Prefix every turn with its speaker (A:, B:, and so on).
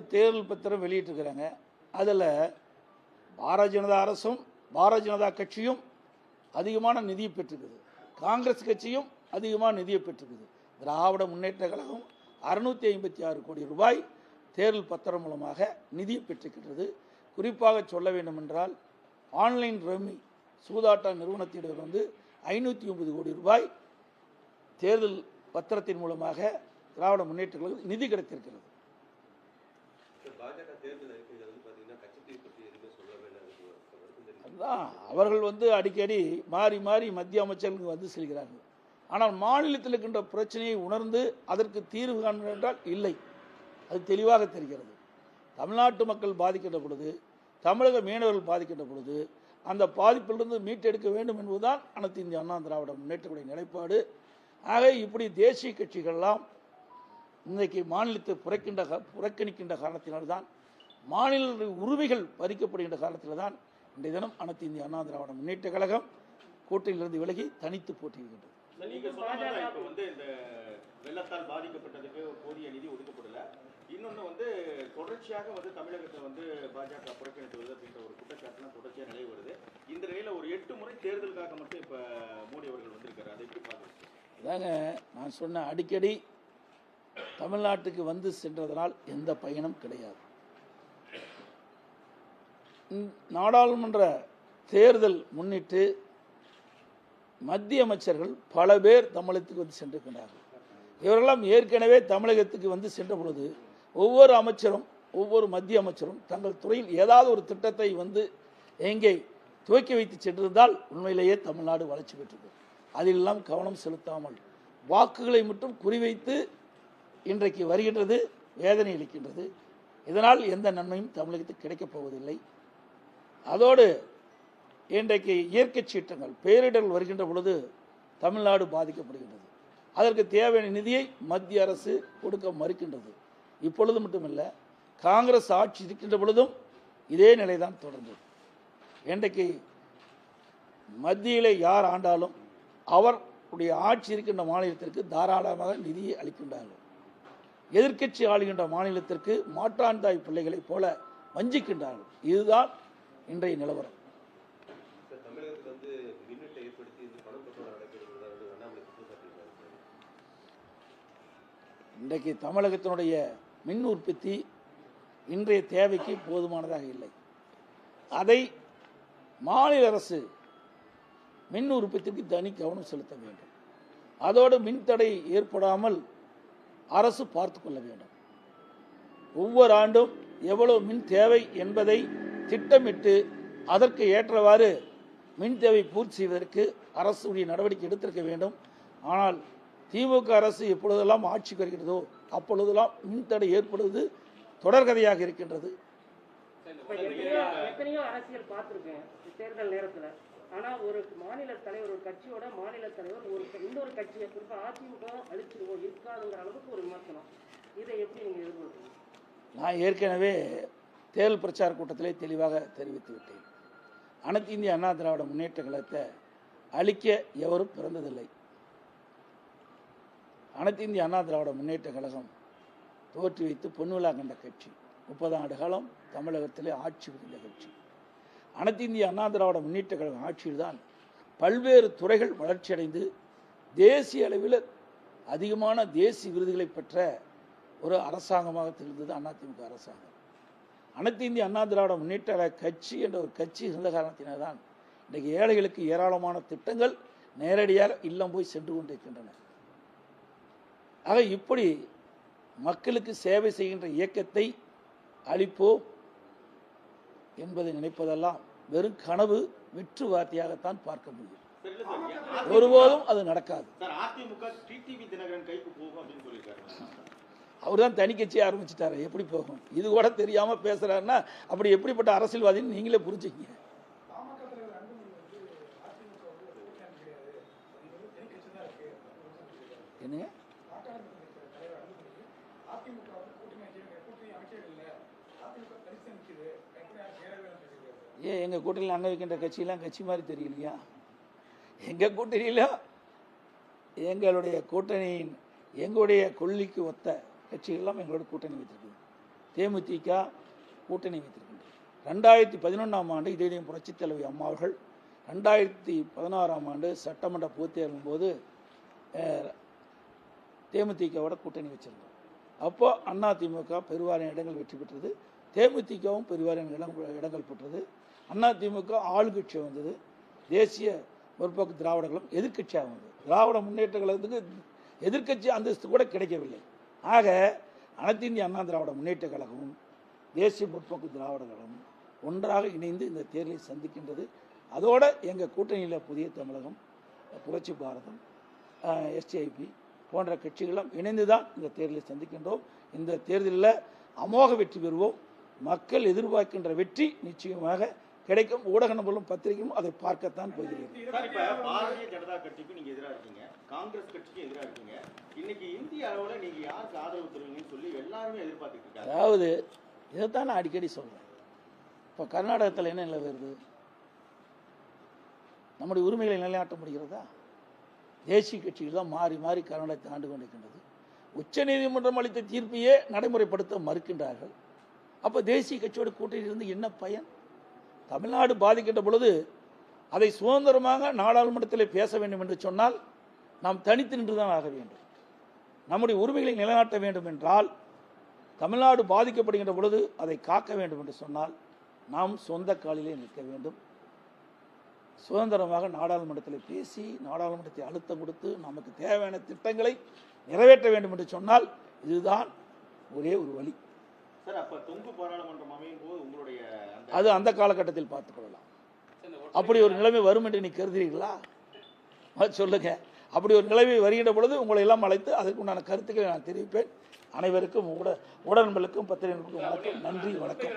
A: தேர்தல் பத்திரம் வெளியிட்டிருக்கிறாங்க. அதில் பாரதிய ஜனதா அரசும் பாரதிய ஜனதா கட்சியும் அதிகமான நிதியை பெற்றிருக்குது. காங்கிரஸ் கட்சியும் அதிகமான நிதியை பெற்றிருக்குது. திராவிட முன்னேற்ற கழகம் அறுநூற்றி ஐம்பத்தி ஆறு கோடி ரூபாய் தேர்தல் பத்திரம் மூலமாக நிதியை பெற்றிருக்கின்றது. குறிப்பாக சொல்ல வேண்டுமென்றால் ஆன்லைன் ரம்மி சூதாட்ட நிறுவனத்திடம் வந்து ஐநூற்றி ஒன்பது கோடி ரூபாய் தேர்தல் பத்திரத்தின் மூலமாக திராவிட முன்னேற்ற கழகம் நிதி கிடைத்திருக்கிறது. அவர்கள் வந்து அடிக்கடி மாறி மாறி மத்திய அமைச்சர்களுக்கு வந்து செல்கிறார்கள். ஆனால் மாநிலத்தில் இருக்கின்ற பிரச்சனையை உணர்ந்து அதற்கு தீர்வு காண்பது என்றால் இல்லை. அது தெளிவாக தெரிகிறது. தமிழ்நாட்டு மக்கள் பாதிக்கின்ற பொழுது தமிழக மீனவர்கள் பாதிக்கின்ற பொழுது அந்த பாதிப்பிலிருந்து மீட்டெடுக்க வேண்டும் என்பதுதான் அனைத்து இந்திய அண்ணா திராவிட முன்னேற்றக்கூடிய நிலைப்பாடு. ஆக இப்படி தேசிய கட்சிகள்லாம் இன்றைக்கு மாநிலத்தை புறக்கின்ற புறக்கணிக்கின்ற காரணத்தினால்தான் மாநில உரிமைகள் பறிக்கப்படுகின்ற காரணத்தில் தான் இன்றைய தினம் அனைத்து இந்திய அண்ணா திராவிட முன்னேற்ற கழகம் கூட்டணியிலிருந்து விலகி தனித்து போட்டியிடுகின்றது
B: வந்து இந்த வெள்ளத்தால் பாதிக்கப்பட்டதுக்கு போதிய நிதி ஒதுக்கப்படல. இன்னொன்னு வந்து தொடர்ச்சியாக வந்து தமிழகத்தை வந்து பாஜக புறக்கணித்து வருது அப்படின்ற ஒரு குற்றச்சாட்டுலாம் தொடர்ச்சியா நிலை வருது. இந்த நிலையில ஒரு எட்டு முறை தேர்தலுக்காக மட்டும் இப்ப மோடி அவர்கள் வந்திருக்காரு. அதை எப்படி
A: அதாங்க நான் சொன்ன அடிக்கடி தமிழ்நாட்டுக்கு வந்து சென்றதனால் எந்த பயனும் கிடையாது. நாடாளுமன்ற தேர்தல் முன்னிட்டு மத்திய அமைச்சர்கள் பல பேர் தமிழகத்துக்கு வந்து சென்றிருக்கிறார்கள். இவரெல்லாம் ஏற்கனவே தமிழகத்துக்கு வந்து சென்ற பொழுது ஒவ்வொரு அமைச்சரும் ஒவ்வொரு மத்திய அமைச்சரும் தங்கள் துறையில் ஏதாவது ஒரு திட்டத்தை வந்து எங்கே துவக்கி வைத்து சென்றிருந்தால் உண்மையிலேயே தமிழ்நாடு வளர்ச்சி பெற்றது. அதிலெல்லாம் கவனம் செலுத்தாமல் வாக்குகளை மட்டும் குறிவைத்து இன்றைக்கு வருகின்றது வேதனை அளிக்கின்றது. இதனால் எந்த நன்மையும் தமிழகத்துக்கு கிடைக்கப் போவதில்லை. அதோடு இன்றைக்கு இயற்கை சீற்றங்கள் பேரிடர்கள் வருகின்ற பொழுது தமிழ்நாடு பாதிக்கப்படுகின்றது. அதற்கு தேவையான நிதியை மத்திய அரசு கொடுக்க மறுக்கின்றது. இப்பொழுது மட்டுமல்ல காங்கிரஸ் ஆட்சி இருக்கின்ற பொழுதும் இதே நிலைதான் தொடர்ந்தது. இன்றைக்கு மத்தியிலே யார் ஆண்டாலும் அவருடைய ஆட்சி இருக்கின்ற மாநிலத்திற்கு தாராளமாக நிதியை அளிக்கின்றார்கள். எதிர்க்கட்சி ஆளுகின்ற மாநிலத்திற்கு மாற்றாந்தாய் பிள்ளைகளைப் போல வஞ்சிக்கின்றார்கள். இதுதான் இன்றைய நிலவரம். இன்றைக்கு தமிழகத்தினுடைய மின் உற்பத்தி இன்றைய தேவைக்கு போதுமானதாக இல்லை. அதை மாநில அரசு மின் உற்பத்திக்கு தனி கவனம் செலுத்த வேண்டும். அதோடு மின்தடை ஏற்படாமல் அரசு பார்த்து கொள்ள வேண்டும். ஒவ்வொரு ஆண்டும் எவ்வளவு மின் தேவை என்பதை திட்டமிட்டு அதற்கு ஏற்றவாறு மின் தேவை பூர்த்தி செய்வதற்கு அரசுடைய நடவடிக்கை எடுத்திருக்க வேண்டும். ஆனால் திமுக அரசு எப்பொழுதெல்லாம் ஆட்சிக்கு வருகிறதோ அப்பொழுதெல்லாம் மின்தடை ஏற்படுவது தொடர்கதையாக இருக்கின்றது.
C: எத்தனையோ அரசியல் பார்த்துருக்கேன். தேர்தல் நேரத்தில். ஆனா ஒரு மாநில தலைவர் ஒரு கட்சியோட மாநில தலைவர் ஒரு இன்னொரு கட்சியை குறிப்பா அதிமுக அழிச்சிருவோம் இருக்காதுங்கிற அளவுக்கு ஒரு விமர்சனம். இதை எப்படி நீங்க எதிர்கொள்றீங்க?
A: நான் ஏற்கனவே தேர்தல் பிரச்சார கூட்டத்திலே தெளிவாக தெரிவித்து விட்டேன். அனைத்து இந்திய அண்ணா திராவிட முன்னேற்ற கழகத்தை அழிக்க எவரும் பிறந்ததில்லை. அனைத்து இந்திய அண்ணா திராவிட முன்னேற்ற கழகம் தோற்றி வைத்து பொன்விழா கண்ட கட்சி. முப்பது ஆண்டு காலம் தமிழகத்திலே ஆட்சி புரிந்த கட்சி. அனைத்து இந்திய அண்ணா திராவிட முன்னேற்ற கழகம் ஆட்சியில்தான் பல்வேறு துறைகள் வளர்ச்சியடைந்து தேசிய அளவில் அதிகமான தேசிய விருதுகளை பெற்ற ஒரு அரசாங்கமாக திகழ்ந்தது அதிமுக அரசாங்கம். அனைத்து இந்திய அண்ணா திராவிட முன்னேற்ற கட்சி என்ற ஒரு கட்சி இருந்த காரணத்தினால்தான் இன்றைக்கு ஏழைகளுக்கு ஏராளமான திட்டங்கள் நேரடியாக இல்லம் போய் சென்று கொண்டிருக்கின்றன. ஆக இப்படி மக்களுக்கு சேவை செய்கின்ற இயக்கத்தை அளிப்போம் என்பதை நினைப்பதெல்லாம் வெறும் கனவு வெற்று வார்த்தையாகத்தான் பார்க்க முடியும். ஒருபோதும் அது நடக்காது. அவர் தான் தனி கட்சி ஆரம்பிச்சிட்டாரு. எப்படி போகும்? இது கூட தெரியாம பேசுறாருன்னா அப்படி எப்படிப்பட்ட அரசியல்வாதின்னு நீங்களே புரிஞ்சுக்கங்க. என்னங்க? ஏன் எங்கள் கூட்டணியில் அங்கே வைக்கின்ற கட்சியெல்லாம் கட்சி மாதிரி தெரியலையா? எங்கள் கூட்டணியில் எங்களுடைய கூட்டணியின் எங்களுடைய கொள்ளிக்கு ஒத்த கட்சிகள்லாம் எங்களோட கூட்டணி வைத்திருக்குது. தேமுதிக கூட்டணி வைத்திருக்கின்றது. ரெண்டாயிரத்தி பதினொன்றாம் ஆண்டு இதே புரட்சித் தலைவி அம்மா அவர்கள் ரெண்டாயிரத்தி பதினாறாம் ஆண்டு சட்டமன்ற பொதுத்தேர்தலும் போது தேமுதிகவோட கூட்டணி வச்சிருந்தோம். அப்போ அண்ணா திமுக பெருவாரியான இடங்கள் வெற்றி பெற்றது. தேமுதிகவும் பெருவாரியான இடம் இடங்கள் பெற்றது. அண்ணா திமுக ஆளுங்கட்சி வந்தது. தேசிய முற்போக்கு திராவிடர்களும் எதிர்க்கட்சியாக வந்தது. திராவிட முன்னேற்ற கழகத்துக்கு எதிர்க்கட்சி அந்தஸ்து கூட கிடைக்கவில்லை. ஆக அனைத்து இந்திய அண்ணா திராவிட முன்னேற்ற கழகமும் தேசிய முற்போக்கு திராவிட ஒன்றாக இணைந்து இந்த தேர்தலை சந்திக்கின்றது. அதோட எங்கள் கூட்டணியில் புதிய தமிழகம் புரட்சி பாரதம் எஸ்டிஐபி போன்ற கட்சிகளும் இணைந்து தான் இந்த தேர்தலை சந்திக்கின்றோம். இந்த தேர்தலில் அமோக வெற்றி பெறுவோம். மக்கள் எதிர்பார்க்கின்ற வெற்றி நிச்சயமாக கிடைக்கும் ஊடக நபர்களும் பத்திரிகையும் அதை பார்க்கத்தான் போகிறீர்கள்.
B: பாரதிய ஜனதா கட்சிக்கு நீங்க எதிரா இருக்கீங்க. காங்கிரஸ் கட்சிக்கு எதிரா இருக்கீங்க. இன்னைக்கு இந்திய அளவுல நீங்க யாருக்கு ஆதரவு தருவீங்கன்னு சொல்லி எல்லாருமே எதிர்பார்த்துட்டு இருக்காங்க.
A: அதாவது இதைத்தான் நான் அடிக்கடி சொல்கிறேன் இப்போ கர்நாடகத்தில் என்ன நிலை வருது? நம்முடைய உரிமைகளை நிலைநாட்ட முடிகிறதா? தேசிய கட்சிகள் தான் மாறி மாறி கர்நாடகத்தை ஆண்டு கொண்டிருக்கின்றது. உச்சநீதிமன்றம் அளித்த தீர்ப்பையே நடைமுறைப்படுத்த மறுக்கின்றார்கள். அப்போ தேசிய கட்சியோட கூட்டணியில் இருந்து என்ன பயன்? தமிழ்நாடு பாதிக்கின்ற பொழுது அதை சுதந்திரமாக நாடாளுமன்றத்தில் பேச வேண்டும் என்று சொன்னால் நாம் தனித்து நின்றுதான் ஆக வேண்டும். நம்முடைய உரிமைகளை நிலைநாட்ட வேண்டும் என்றால் தமிழ்நாடு பாதிக்கப்படுகின்ற பொழுது அதை காக்க வேண்டும் என்று சொன்னால் நாம் சொந்த காலிலே நிற்க வேண்டும். சுதந்திரமாக நாடாளுமன்றத்தில் பேசி நாடாளுமன்றத்தை அழுத்தம் கொடுத்து நமக்கு தேவையான திட்டங்களை நிறைவேற்ற வேண்டும் என்று சொன்னால் இதுதான் ஒரே ஒரு வழி. அது அந்த காலகட்டத்தில் பார்த்துக் கொள்ளலாம் அப்படி ஒரு நிலைமை வரும் என்று நீ கருதுறீர்களா அது சொல்லுங்க. அப்படி ஒரு நிலைமை வருகின்ற பொழுது உங்களை எல்லாம் அழைத்து அதற்குண்டான கருத்துக்களை நான் தெரிவிப்பேன். அனைவருக்கும் உட உடன்பலுக்கும் பத்திரிகைகளுக்கும் வணக்கம். நன்றி வணக்கம்.